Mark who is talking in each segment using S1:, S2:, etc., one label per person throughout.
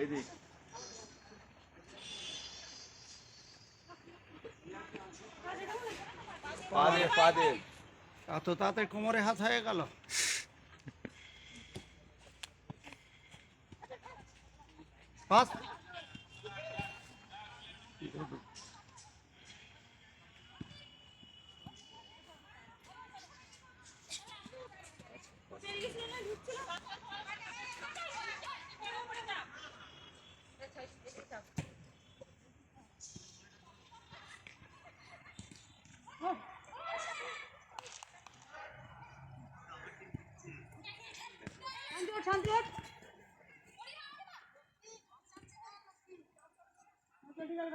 S1: এই দিক পা দে পা দে
S2: এত তাড়াতাড়ি কোমরে হাত হয়ে গেল। পাস
S3: শান্তি ওঠ। জলদি জল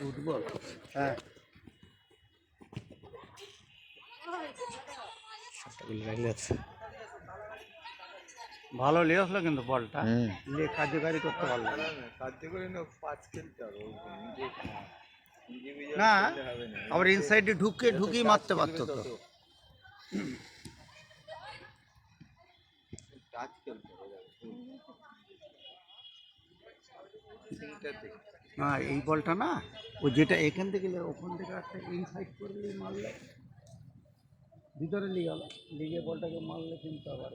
S2: ফুটবল হ্যাঁ ভালো লিয়ে আসলো কিন্তু বলটা। লিয়ে কার্যকারী করতে পারল না।
S1: না পাঁচ খেলতে হবে
S2: না আবার ইনসাইডে ঢুকে ঢুকিয়ে মারতে পারতো তো।
S1: টাচ খেলতে হবে।
S2: না এই বলটা না ও যেটা এখান থেকে ওখান থেকে একটা ইনসাইড করে নিয়ে মারলে ভিতরে নিয়ে গেল লিগে বলটাকে মারলে কিন্তু আবার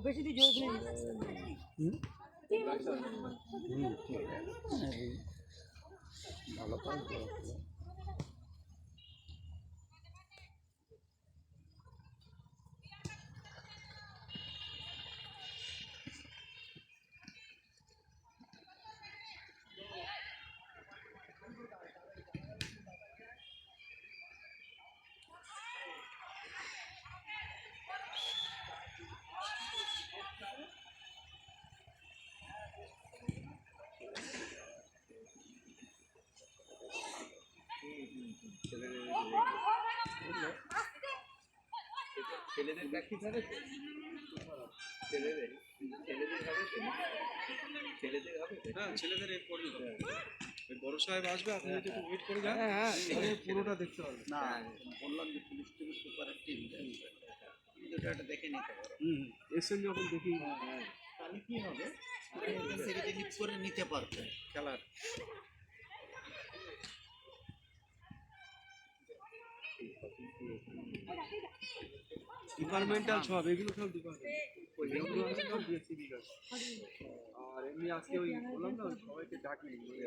S3: বেশি দিয়ে জোর নেই
S2: হুম? হুম, ঠিক
S1: ছেলেদের প্র্যাকটিস হবে ছেলেদের ছেলেদের হবে ছেলেদের হবে
S4: হ্যাঁ ছেলেদের এই করবি তো বড় সাহেব আসবে আপনি যদি একটু ওয়েট করে যান তাহলে পুরোটা দেখতে পারবেন
S2: না বললাম যে পুলিশ টুলিশ সুপারের টিম ভিডিওটা দেখে নিতে পারো
S4: হুম। এসেন যখন দেখি
S2: তাহলে কি হবে যে লিপ করে নিতে পারবে খেলার
S4: ডিপার্টমেন্টাল সব এগুলো সব ডিপার্টমেন্ট আছে সব বিকাশ আর এমনি আজকে ওই বললাম না সবাইকে ডাকি ওই ওই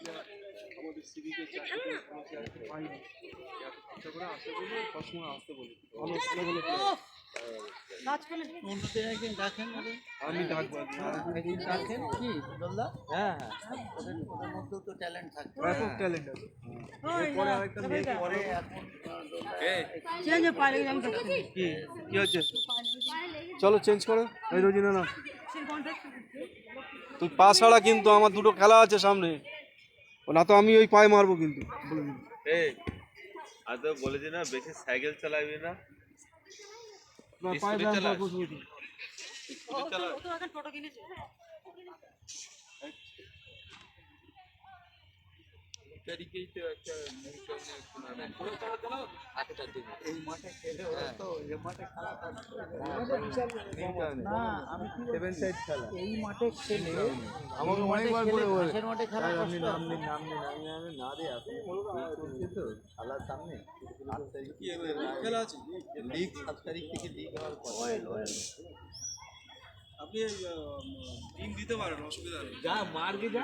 S4: যে আমাদের সিভিকে চাকরি পাইনি। এত খরচা করে আসতে বলে সবসময় আসতে বলি। ভালো ভালো আমি
S2: ডাকেন কি?
S1: হ্যাঁ হ্যাঁ।
S2: ওদের মধ্যেও তো ট্যালেন্ট
S4: ব্যাপক ট্যালেন্ট আছে। আরেকটা মেয়ে
S2: পরে
S3: চেঞ্জ
S4: কি কি? হচ্ছে চলো চেঞ্জ করো। এই রোজিনা না তুই পা ছাড়া কিন্তু আমার দুটো খেলা আছে সামনে। ও না তো আমি ওই পায়ে মারবো কিন্তু। বলে।
S1: এই। আর তো বলেছি না বেশি সাইকেল চালাবি না।
S4: না পায়ে
S1: স্কুটি
S4: ব্যায়াম
S1: চালাস?
S4: করব শুধু।
S3: ও তো ও তো এখন টোটো কিনেছে
S1: তারিখেই তো একটা নাই আটটার দিকে
S2: এই মাঠে খেলে ওরা তো এই মাঠে খেলা না আমি
S1: সেভেন সাইড খেলা।
S2: এই মাঠে খেলে
S1: আমাকে অনেকবার
S2: খেলে
S1: বলে।
S2: মাঠে খেলা
S1: আপনি
S2: কষ্ট।
S1: নাম নিন নাম নিন আমি আমি না রে আপনি তো খেলার সামনে আট তারিখ
S4: কি খেলা আছে?
S1: লিগ সাত তারিখ থেকে লিগ হওয়ার কথা
S4: আপনি টিম দিতে পারেন অসুবিধা নেই।
S1: যা মারগে যা।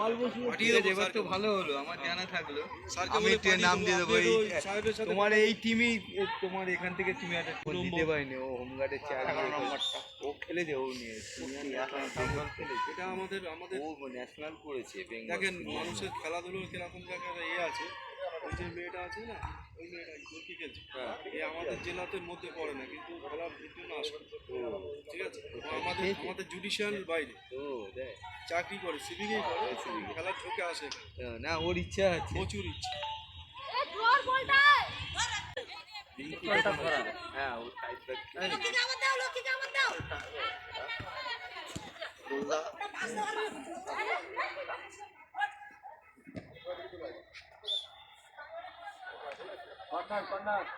S1: বল বসি
S4: পাঠিয়ে দেবো
S1: এবার তো ভালো হলো আমার জানা থাকল।
S4: স্যারকে বলে
S1: একটু নাম দিয়ে দেবো এই
S4: ওই সাহেবের সাথে
S1: তোমার এই টিমই তোমার এখান থেকে তুমি একটা দিতে পারিনি ও হোমগার্ডের চার নম্বরটা ও খেলেছে। ও নিয়ে
S4: এটা আমাদের আমাদের
S1: ও ন্যাশনাল করেছে
S4: দেখেন মানুষের খেলাধুলোর কীরকম জায়গায় ইয়ে আছে। ওই যে মেয়েটা আছে না এই আমাদের জেলাতে মধ্যে পড়ে না কিন্তু খেলার জন্য আসে ঠিক আছে? আমাদের আমাদের জুডিশিয়াল বাইরে।
S1: ও দেখ।
S4: চাকরি করে সিভিকেই করে খেলার ঝোঁকে আসে। না।
S1: ওর ইচ্ছা আছে।
S4: প্রচুর ইচ্ছে।
S1: হ্যাঁ ও
S4: పడ్డాడు పడ్డాడు